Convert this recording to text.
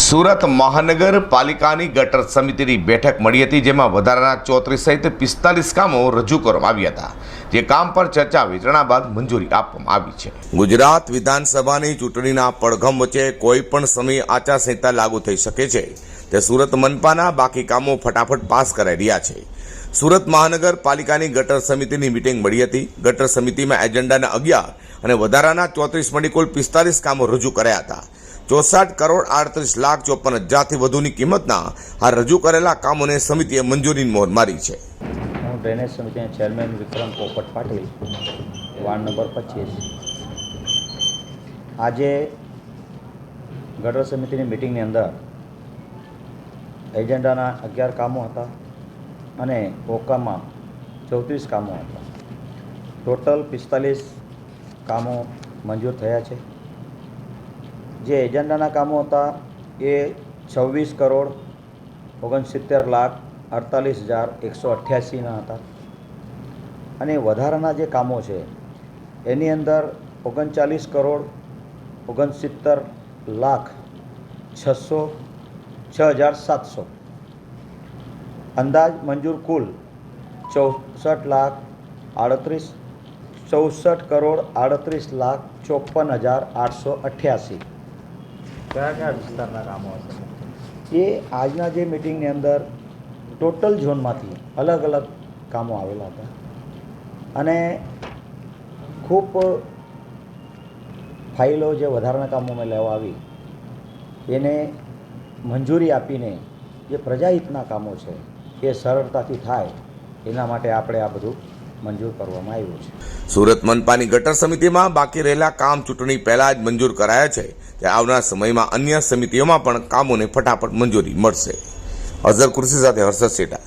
સુરત મહાનગરપાલિકાની ગટર સમિતિની બેઠક મળી હતી, જેમાં વધારાના ચોત્રીસ સહિત પિસ્તાલીસ કામો રજૂ કરવામાં આવ્યા હતા. જે કામ પર ચર્ચા વિચારણા બાદ મંજૂરી આપવામાં આવી છે. ગુજરાત વિધાનસભાની ચૂંટણીના પડઘમ વચ્ચે કોઈ પણ સમય આચારસંહિતા લાગુ થઈ શકે છે. તે સુરત મનપાના બાકી કામો ફટાફટ પાસ કરાઈ રહ્યા છે. સુરત મહાનગરપાલિકાની ગટર સમિતિની મિટિંગ મળી હતી. ગટર સમિતિમાં એજન્ડાના અગિયાર અને વધારાના ચોત્રીસ મળી કુલ પિસ્તાલીસ કામો રજૂ કર્યા હતા. ચોસઠ કરોડ આડત્રીસ લાખ ચોપન હજારથી વધુની કિંમતના આ રજૂ કરેલા કામોને સમિતિએ મંજૂરીની મોહર મારી છે. હું ડ્રેનેજ સમિતિના ચેરમેન વિક્રમ પોપટ પાટીલ, વાર્ડ નંબર પચીસ. આજે ગટર સમિતિની મિટિંગની અંદર એજન્ડાના અગિયાર કામો હતા અને ઓકામાં ચોત્રીસ કામો હતા. ટોટલ પિસ્તાલીસ કામો મંજૂર થયા છે. જે એજન્ડાના કામો હતા એ છવ્વીસ કરોડ ઓગણસિત્તેર લાખ અડતાલીસ હજાર એકસો અઠ્યાસીના હતા. અને વધારાના જે કામો છે, એની અંદર ઓગણચાલીસ કરોડ ઓગણસિત્તેર લાખ છસો છ હજાર સાતસો. અંદાજ મંજૂર કુલ ચોસઠ લાખ આડત્રીસ, ચૌસઠ કરોડ આડત્રીસ લાખ ચોપન હજાર આઠસો અઠ્યાસી. કયા કયા વિસ્તારના કામો હશે? એ આજના જે મિટિંગની અંદર ટોટલ ઝોનમાંથી અલગ અલગ કામો આવેલા હતા. અને ખૂબ ફાઇલો જે વધારાના કામો અમે લેવા આવી, એને મંજૂરી આપીને જે પ્રજાહિતના કામો છે, એ સરળતાથી થાય, એના માટે આપણે આ બધું મંજૂર કરવામાં આવ્યું છે. સુરત મનપાની ગટર સમિતિમાં બાકી રહેલા કામ ચૂંટણી પહેલા જ મંજૂર કરાયા છે તે આવનાર સમયમાં અન્ય સમિતિઓમાં પણ કામોને ફટાફટ મંજૂરી મળશે. અઝર કુર્સી સાથે હર્ષદ શેઠા